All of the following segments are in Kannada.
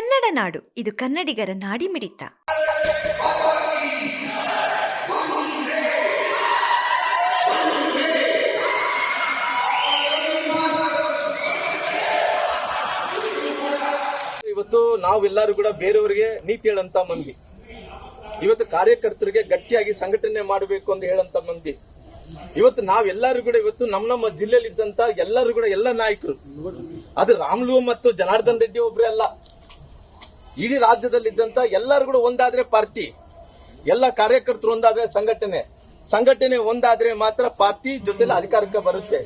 ಕನ್ನಡ ನಾಡು. ಇದು ಕನ್ನಡಿಗರ ನಾಡಿ ಮಿಡಿತ. ಇವತ್ತು ನಾವೆಲ್ಲರೂ ಕೂಡ ಬೇರೆಯವರಿಗೆ ನೀತಿ ಹೇಳಂತ ಮಂದಿ. ಇವತ್ತು ಕಾರ್ಯಕರ್ತರಿಗೆ ಗಟ್ಟಿಯಾಗಿ ಸಂಘಟನೆ ಮಾಡಬೇಕು ಅಂತ ಹೇಳಂತ ಮಂದಿ. ಇವತ್ತು ನಾವೆಲ್ಲರೂ ಕೂಡ ಇವತ್ತು ನಮ್ಮ ನಮ್ಮ ಜಿಲ್ಲೆಯಲ್ಲಿ ಇದ್ದಂತ ಎಲ್ಲರೂ ಕೂಡ ಎಲ್ಲ ನಾಯಕರು. ಅದು ರಾಮ್ಲು ಮತ್ತು ಜನಾರ್ದನ್ ರೆಡ್ಡಿ ಒಬ್ರೇ ಅಲ್ಲ. ಇಡೀ ರಾಜ್ಯದಲ್ಲಿದ್ದಂತ ಎಲ್ಲರೂ ಕೂಡ ಒಂದಾದ್ರೆ ಪಾರ್ಟಿ. ಎಲ್ಲ ಕಾರ್ಯಕರ್ತರು ಒಂದಾದ್ರೆ ಸಂಘಟನೆ. ಸಂಘಟನೆ ಒಂದಾದ್ರೆ ಮಾತ್ರ ಪಾರ್ಟಿ ಜೊತೆಲಿ ಅಧಿಕಾರಕ್ಕೆ ಬರುತ್ತೆ.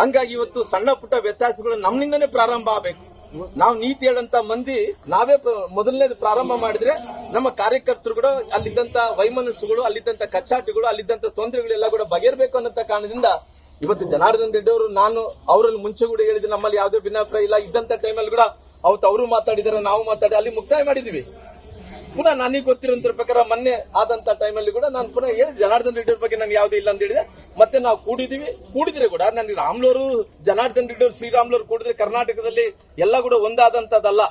ಹಂಗಾಗಿ ಇವತ್ತು ಸಣ್ಣ ಪುಟ್ಟ ವ್ಯತ್ಯಾಸಗಳು ನಮ್ಮಿಂದನೇ ಪ್ರಾರಂಭ ಆಗಬೇಕು. ನಾವು ನೀತಿ ಹೇಳಂತ ಮಂದಿ ನಾವೇ ಮೊದಲನೇದು ಪ್ರಾರಂಭ ಮಾಡಿದ್ರೆ ನಮ್ಮ ಕಾರ್ಯಕರ್ತರು ಕೂಡ ಅಲ್ಲಿದ್ದಂತ ವೈಮನಸ್ಸುಗಳು, ಅಲ್ಲಿದ್ದಂತ ಕಚ್ಚಾಟಗಳು, ಅಲ್ಲಿದ್ದಂತ ತೊಂದರೆಗಳೆಲ್ಲ ಕೂಡ ಬಗೆಹರಬೇಕು ಅನ್ನೋ ಕಾರಣದಿಂದ ಇವತ್ತು ಜನಾರ್ದನ್ ರೆಡ್ಡಿ ಅವರು, ನಾನು ಅವರಲ್ಲಿ ಮುಂಚೆ ಕೂಡ ಹೇಳಿದ್ದೆ ನಮ್ಮಲ್ಲಿ ಯಾವುದೇ ಭಿನ್ನಾಭಿಪ್ರಾಯ ಇಲ್ಲ. ಇದ್ದಂತ ಟೈಮಲ್ಲಿ ಕೂಡ ಅವತ್ತು ಅವರು ಮಾತಾಡಿದಾರೆ ನಾವು ಮಾತಾಡಿ, ಅಲ್ಲಿ ಮುಕ್ತಾಯ ಮಾಡಿದೀವಿ ಪುನಃ ನನಗೆ ಗೊತ್ತಿರೋದ್ರ ಪ್ರಕಾರ ಮೊನ್ನೆ ಆದಂತ ಟೈಮಲ್ಲಿ ಕೂಡ ನಾನು ಪುನಃ ಹೇಳಿ ಜನಾರ್ದನ್ ರೆಡ್ಡಿ ಬಗ್ಗೆ ನನಗೆ ಯಾವ್ದು ಇಲ್ಲ ಅಂತ ಹೇಳಿದೆ. ಮತ್ತೆ ನಾವು ಕೂಡಿದೀವಿ ಕೂಡಿದ್ರೆ ಕೂಡ ನನಗೆ ರಾಮ್ಲೋರು, ಜನಾರ್ದನ್ ರೆಡ್ಡಿ ಅವರು, ಶ್ರೀರಾಮ್ಲೋರು ಕೂಡಿದ್ರೆ ಕರ್ನಾಟಕದಲ್ಲಿ ಎಲ್ಲ ಕೂಡ ಒಂದಾದಂತದಲ್ಲ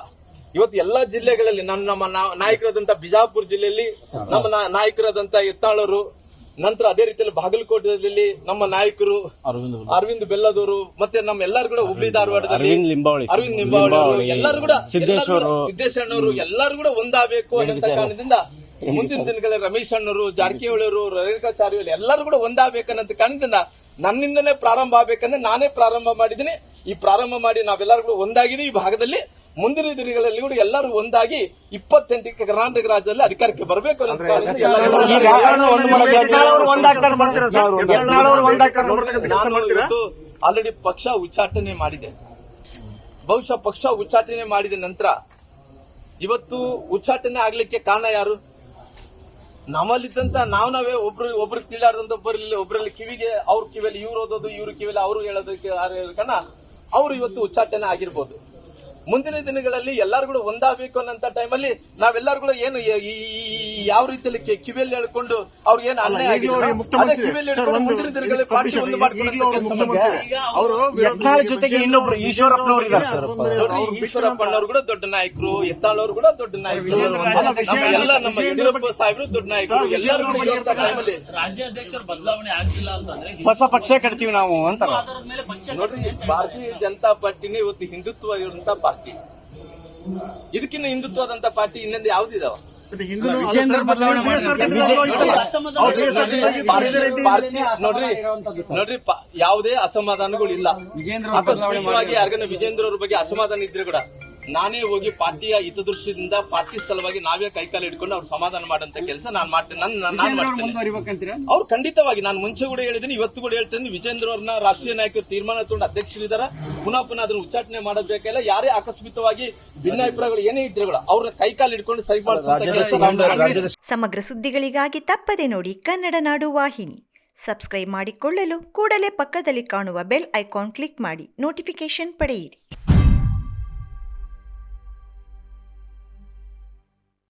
ಇವತ್ತು ಎಲ್ಲಾ ಜಿಲ್ಲೆಗಳಲ್ಲಿ ನನ್ನ ನಮ್ಮ ನಾಯಕರಾದಂತ ಬಿಜಾಪುರ ಜಿಲ್ಲೆಯಲ್ಲಿ ನಮ್ಮ ನಾಯಕರಾದಂತ ಎತ್ತಾಳರು ನಂತರ ಅದೇ ರೀತಿಯಲ್ಲಿ ಬಾಗಲಕೋಟೆಯಲ್ಲಿ ನಮ್ಮ ನಾಯಕರು ಅರವಿಂದ್ ಬೆಲ್ಲದವರು ಮತ್ತೆ ನಮ್ಮ ಎಲ್ಲರೂ ಕೂಡ ಹುಬ್ಳಿ ಧಾರವಾಡದಲ್ಲಿ ಅರವಿಂದ್ ಲಿಂಬಾವಳಿ. ಅರವಿಂದ್ ಅವರು ಲಿಂಬಾವಳಿ. ಎಲ್ಲರೂ ಕೂಡ ಸಿದ್ದೇಶ್ವರ ಸಿದ್ದೇಶಣ್ಣವರು ಎಲ್ಲರೂ ಕೂಡ ಒಂದಾಗಬೇಕು ಅನ್ನೋ ಕಾರಣದಿಂದ ಮುಂದಿನ ದಿನಗಳಲ್ಲಿ ರಮೇಶ್ ಅಣ್ಣರು ಜಾರಕಿಹೊಳಿ ಅವರು ರೇಣುಕಾಚಾರ್ಯ ಎಲ್ಲರೂ ಕೂಡ ಒಂದಾಗಬೇಕನ್ನೋ ಕಾರಣದಿಂದ ನನ್ನಿಂದನೇ ಪ್ರಾರಂಭ ಆಗ್ಬೇಕಂದ್ರೆ ನಾನೇ ಪ್ರಾರಂಭ ಮಾಡಿದ್ದೀನಿ. ಈ ಪ್ರಾರಂಭ ಮಾಡಿ ನಾವೆಲ್ಲರೂ ಕೂಡ ಒಂದಾಗಿದ್ದೀವಿ ಈ ಭಾಗದಲ್ಲಿ. ಮುಂದಿನ ದಿನಗಳಲ್ಲಿ ಕೂಡ ಎಲ್ಲರೂ ಒಂದಾಗಿ ಇಪ್ಪತ್ತೆಂಟಕ್ಕೆ ಕರ್ನಾಟಕ ರಾಜ್ಯದಲ್ಲಿ ಅಧಿಕಾರಕ್ಕೆ ಬರಬೇಕು ಅನ್ನೋ ಕಾರಣದಿಂದ ಈಗ ಒಂದು ಮಾಡೋದು ಯತ್ನಾಳ್ ಒಂದಾಗ್ತಾರೆ ಸರ್ ಯತ್ನಾಳ್ ಅವ್ರು ಒಂದಾಗ್ತಾರೆ ನಾನು ಆಲ್ರೆಡಿ ಪಕ್ಷ ಉಚ್ಚಾಟನೆ ಮಾಡಿದೆ ಬಹುಶಃ ಪಕ್ಷ ಉಚ್ಚಾಟನೆ ಮಾಡಿದ ನಂತರ ಇವತ್ತು ಉಚ್ಚಾಟನೆ ಆಗ್ಲಿಕ್ಕೆ ಕಾರಣ ಯಾರು ನಮ್ಮಲ್ಲಿದ್ದಂತ ನಾವು ನಾವೇ ಒಬ್ರು ಒಬ್ರು ತಿಳಿಯಾರ್ದಂತ ಒಬ್ಬರಲ್ಲಿ ಒಬ್ಬರಲ್ಲಿ ಕಿವಿಗೆ ಅವ್ರ ಕಿವಿಯಲ್ಲಿ ಇವ್ರು ಓದೋದು ಇವ್ರ ಕಿವಿಯಲ್ಲಿ ಅವ್ರು ಹೇಳೋದಕ್ಕೆ ಕಾರಣ ಅವರು ಇವತ್ತು ಉಚ್ಚಾಟನೆ ಆಗಿರ್ಬೋದು ಮುಂದಿನ ದಿನಗಳಲ್ಲಿ ಎಲ್ಲರೂ ಕೂಡ ಒಂದಾಗಬೇಕು ಅನ್ನೋ ಟೈಮಲ್ಲಿ ನಾವೆಲ್ಲರೂ ಕೂಡ ಏನು ಯಾವ ರೀತಿಯಲ್ಲಿ ಕಿವಿಯಲ್ಲಿ ಹೇಳ್ಕೊಂಡು ಅವ್ರಿಗೆ ಏನು ಅನ್ಯಾಯ ಮುಂದಿನ ದಿನಗಳಲ್ಲಿ ಪಾರ್ಟಿ ಒಂದು ಇನ್ನೊಬ್ರು ಈಶ್ವರಪ್ಪನವರು ಈಶ್ವರಪ್ಪನವರು ಕೂಡ ದೊಡ್ಡ ನಾಯಕರು ಎತ್ತಾಳವರು ಕೂಡ ದೊಡ್ಡ ನಾಯಕರು. ನಮ್ಮ ಎಲ್ಲ ನಮ್ಮ ಯಡಿಯೂರಪ್ಪ ಸಾಹೇಬರು ದೊಡ್ಡ ನಾಯಕರು. ಎಲ್ಲರೂ ಕೂಡ ಟೈಮಲ್ಲಿ ರಾಜ್ಯಾಧ್ಯಕ್ಷರ ಬದಲಾವಣೆ ಆಗಿಲ್ಲ ಅಂತಂದ್ರೆ ಹೊಸ ಪಕ್ಷ ಕಟ್ತೀವಿ ನಾವು ಅಂತ ಅದರ ಮೇಲೆ ಪಕ್ಷ ನೋಡ್ರಿ ಭಾರತೀಯ ಜನತಾ ಪಾರ್ಟಿನೇ ಇವತ್ತು ಹಿಂದುತ್ವ ಇರುವಂತ ಪಾರ್ಟಿ ಇದಕ್ಕಿಂತ ಹಿಂದುತ್ವದಂತ ಪಾರ್ಟಿ ಇನ್ನೊಂದು ಯಾವ್ದಿದಾವ ನೋಡ್ರಿ ನೋಡ್ರಿ ಯಾವುದೇ ಅಸಮಾಧಾನಗಳು ಇಲ್ಲ. ವಿಜೇಂದ್ರ ಯಾರಿಗಾನ ವಿಜೇಂದ್ರ ಅವ್ರ ಬಗ್ಗೆ ಅಸಮಾಧಾನ ಇದ್ರೆ ಕೂಡ ನಾನೇ ಹೋಗಿ ಪಾರ್ಟಿಯ ಹಿತದೃಷ್ಟಿಯಿಂದ ಪಾರ್ಟಿ ಸಲುವಾಗಿ ನಾವೇ ಕೈಕಾಲು ಹಿಡ್ಕೊಂಡು ಅವ್ರು ಸಮಾಧಾನ ಮಾಡಂತ ಕೆಲಸ ನಾನು ಮಾಡ್ತೇನೆ. ನಾನು ನಾನು ಮಾಡ್ತೇನೆ. ಅವ್ರು ಖಂಡಿತವಾಗಿ ನಾನು ಮುಂಚೆ ಕೂಡ ಹೇಳಿದ್ದೀನಿ ಇವತ್ತು ಕೂಡ ಹೇಳ್ತೇನೆ. ವಿಜೇಂದ್ರ ಅವ್ರನ್ನ ರಾಷ್ಟ್ರೀಯ ನಾಯಕರು ತೀರ್ಮಾನ ತಗೊಂಡು ಅಧ್ಯಕ್ಷರಿದ್ದಾರೆ. ಪುನಃ ಪುನಃ ಅದನ್ನು ಉಚ್ಚಾಟನೆ ಮಾಡಬೇಕಲ್ಲ ಬೇಕಲ್ಲ ಯಾರೇ ಆಕಸ್ಮಿಕವಾಗಿ ಭಿನ್ನಾಭಿಪ್ರಾಯಗಳು ಏನೇ ಇದ್ರೆ ಕೂಡ ಅವ್ರನ್ನ ಕೈಕಾಲು ಹಿಡ್ಕೊಂಡು ಸರಿ ಕೆಲಸ ಸಮಗ್ರ ಸುದ್ದಿಗಳಿಗಾಗಿ ತಪ್ಪದೆ ನೋಡಿ ಕನ್ನಡ ನಾಡು ವಾಹಿನಿ. ಸಬ್ಸ್ಕ್ರೈಬ್ ಮಾಡಿಕೊಳ್ಳಲು ಕೂಡಲೇ ಪಕ್ಕದಲ್ಲಿ ಕಾಣುವ ಬೆಲ್ ಐಕಾನ್ ಕ್ಲಿಕ್ ಮಾಡಿ ನೋಟಿಫಿಕೇಶನ್ ಪಡೆಯಿರಿ.